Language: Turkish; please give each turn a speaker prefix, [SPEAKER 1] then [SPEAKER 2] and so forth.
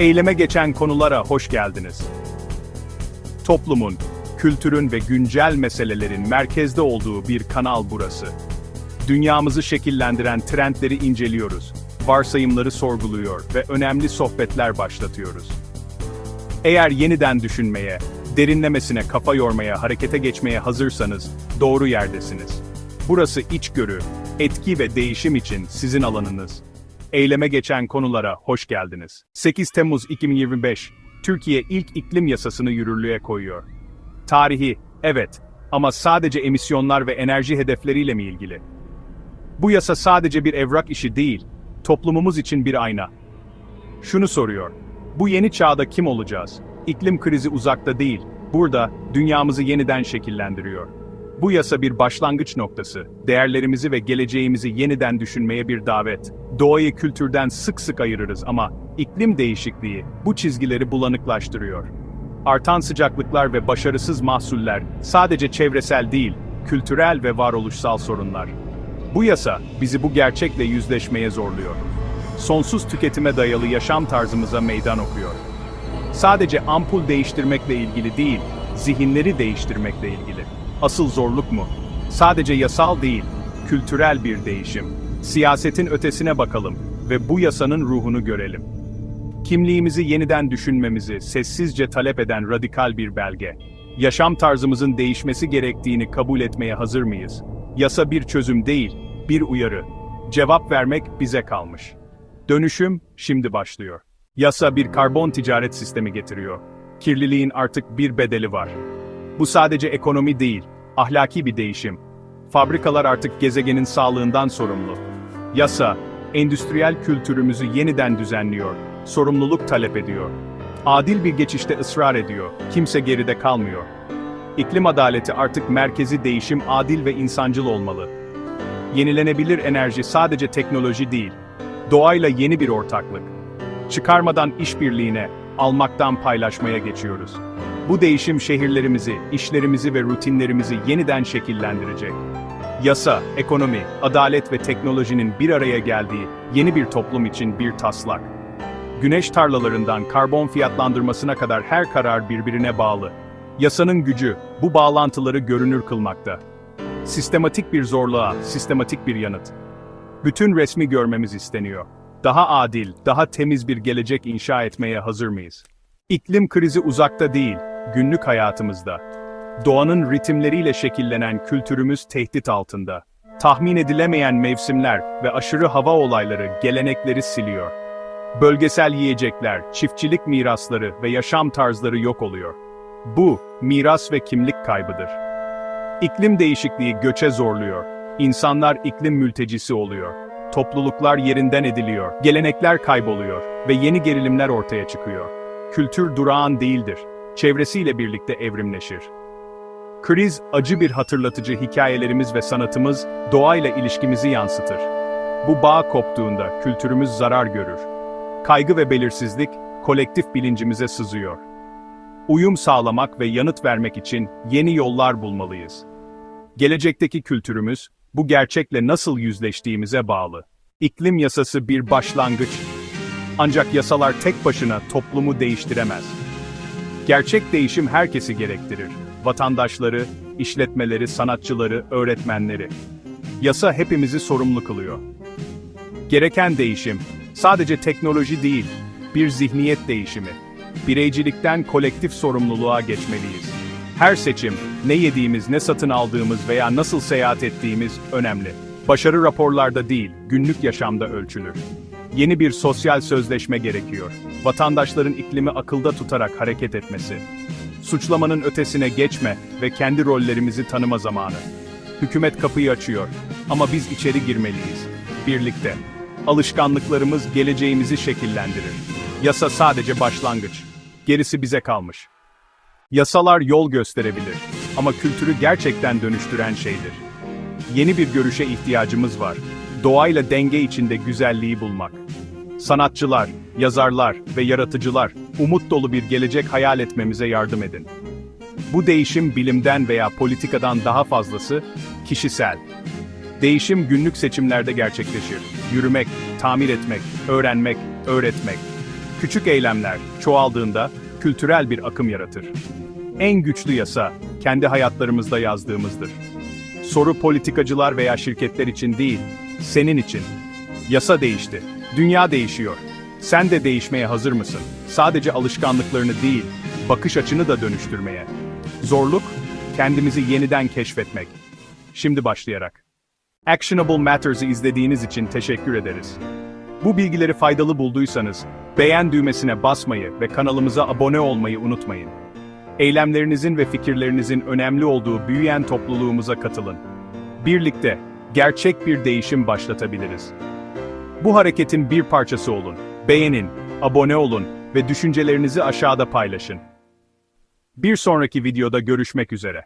[SPEAKER 1] Eyleme geçen konulara hoş geldiniz. Toplumun, kültürün ve güncel meselelerin merkezde olduğu bir kanal burası. Dünyamızı şekillendiren trendleri inceliyoruz, varsayımları sorguluyor ve önemli sohbetler başlatıyoruz. Eğer yeniden düşünmeye, derinlemesine kafa yormaya, harekete geçmeye hazırsanız doğru yerdesiniz. Burası içgörü, etki ve değişim için sizin alanınız. Eyleme geçen konulara hoş geldiniz. 8 Temmuz 2025, Türkiye ilk iklim yasasını yürürlüğe koyuyor. Tarihi, evet, ama sadece emisyonlar ve enerji hedefleriyle mi ilgili? Bu yasa sadece bir evrak işi değil, toplumumuz için bir ayna. Şunu soruyor, bu yeni çağda kim olacağız? İklim krizi uzakta değil, burada dünyamızı yeniden şekillendiriyor. Bu yasa bir başlangıç noktası, değerlerimizi ve geleceğimizi yeniden düşünmeye bir davet. Doğayı kültürden sık sık ayırırız ama iklim değişikliği bu çizgileri bulanıklaştırıyor. Artan sıcaklıklar ve başarısız mahsuller sadece çevresel değil, kültürel ve varoluşsal sorunlar. Bu yasa bizi bu gerçekle yüzleşmeye zorluyor. Sonsuz tüketime dayalı yaşam tarzımıza meydan okuyor. Sadece ampul değiştirmekle ilgili değil, zihinleri değiştirmekle ilgili. Asıl zorluk mu? Sadece yasal değil, kültürel bir değişim. Siyasetin ötesine bakalım ve bu yasanın ruhunu görelim. Kimliğimizi yeniden düşünmemizi sessizce talep eden radikal bir belge. Yaşam tarzımızın değişmesi gerektiğini kabul etmeye hazır mıyız? Yasa bir çözüm değil, bir uyarı. Cevap vermek bize kalmış. Dönüşüm şimdi başlıyor. Yasa bir karbon ticaret sistemi getiriyor. Kirliliğin artık bir bedeli var. Bu sadece ekonomi değil, ahlaki bir değişim. Fabrikalar artık gezegenin sağlığından sorumlu. Yasa, endüstriyel kültürümüzü yeniden düzenliyor, sorumluluk talep ediyor. Adil bir geçişte ısrar ediyor, kimse geride kalmıyor. İklim adaleti artık merkezi değişim adil ve insancıl olmalı. Yenilenebilir enerji sadece teknoloji değil, doğayla yeni bir ortaklık. Çıkarmadan işbirliğine, almaktan paylaşmaya geçiyoruz. Bu değişim şehirlerimizi, işlerimizi ve rutinlerimizi yeniden şekillendirecek. Yasa, ekonomi, adalet ve teknolojinin bir araya geldiği yeni bir toplum için bir taslak. Güneş tarlalarından karbon fiyatlandırmasına kadar her karar birbirine bağlı. Yasanın gücü bu bağlantıları görünür kılmakta. Sistematik bir zorluğa, sistematik bir yanıt. Bütün resmi görmemiz isteniyor. Daha adil, daha temiz bir gelecek inşa etmeye hazır mıyız? İklim krizi uzakta değil, günlük hayatımızda. Doğanın ritimleriyle şekillenen kültürümüz tehdit altında. Tahmin edilemeyen mevsimler ve aşırı hava olayları gelenekleri siliyor. Bölgesel yiyecekler, çiftçilik mirasları ve yaşam tarzları yok oluyor. Bu, miras ve kimlik kaybıdır. İklim değişikliği göçe zorluyor. İnsanlar iklim mültecisi oluyor. Topluluklar yerinden ediliyor, gelenekler kayboluyor ve yeni gerilimler ortaya çıkıyor. Kültür durağan değildir, çevresiyle birlikte evrimleşir. Kriz, acı bir hatırlatıcı hikayelerimiz ve sanatımız, doğayla ilişkimizi yansıtır. Bu bağ koptuğunda kültürümüz zarar görür. Kaygı ve belirsizlik, kolektif bilincimize sızıyor. Uyum sağlamak ve yanıt vermek için yeni yollar bulmalıyız. Gelecekteki kültürümüz, bu gerçekle nasıl yüzleştiğimize bağlı. İklim yasası bir başlangıç. Ancak yasalar tek başına toplumu değiştiremez. Gerçek değişim herkesi gerektirir. Vatandaşları, işletmeleri, sanatçıları, öğretmenleri. Yasa hepimizi sorumlu kılıyor. Gereken değişim, sadece teknoloji değil, bir zihniyet değişimi. Bireycilikten kolektif sorumluluğa geçmeliyiz. Her seçim, ne yediğimiz, ne satın aldığımız veya nasıl seyahat ettiğimiz önemli. Başarı raporlarda değil, günlük yaşamda ölçülür. Yeni bir sosyal sözleşme gerekiyor. Vatandaşların iklimi akılda tutarak hareket etmesi. Suçlamanın ötesine geçme ve kendi rollerimizi tanıma zamanı. Hükümet kapıyı açıyor ama biz içeri girmeliyiz. Birlikte. Alışkanlıklarımız geleceğimizi şekillendirir. Yasa sadece başlangıç. Gerisi bize kalmış. Yasalar yol gösterebilir ama kültürü gerçekten dönüştüren şeydir. Yeni bir görüşe ihtiyacımız var. Doğayla denge içinde güzelliği bulmak. Sanatçılar, yazarlar ve yaratıcılar umut dolu bir gelecek hayal etmemize yardım edin. Bu değişim bilimden veya politikadan daha fazlası kişisel. Değişim günlük seçimlerde gerçekleşir. Yürümek, tamir etmek, öğrenmek, öğretmek. Küçük eylemler çoğaldığında kültürel bir akım yaratır. En güçlü yasa kendi hayatlarımızda yazdığımızdır. Soru politikacılar veya şirketler için değil, senin için. Yasa değişti. Dünya değişiyor. Sen de değişmeye hazır mısın? Sadece alışkanlıklarını değil, bakış açını da dönüştürmeye. Zorluk, kendimizi yeniden keşfetmek. Şimdi başlayarak. Actionable Matters'ı izlediğiniz için teşekkür ederiz. Bu bilgileri faydalı bulduysanız, beğen düğmesine basmayı ve kanalımıza abone olmayı unutmayın. Eylemlerinizin ve fikirlerinizin önemli olduğu büyüyen topluluğumuza katılın. Birlikte, gerçek bir değişim başlatabiliriz. Bu hareketin bir parçası olun, beğenin, abone olun ve düşüncelerinizi aşağıda paylaşın. Bir sonraki videoda görüşmek üzere.